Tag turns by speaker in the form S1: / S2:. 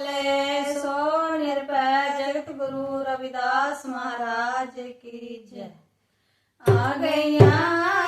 S1: ਲੈ ਸੋ ਨਿਰਭੈ ਜਗਤ ਗੁਰੂ ਰਵਿਦਾਸ ਮਹਾਰਾਜ ਕੀ ਜੈ। ਆ ਗਈਆਂ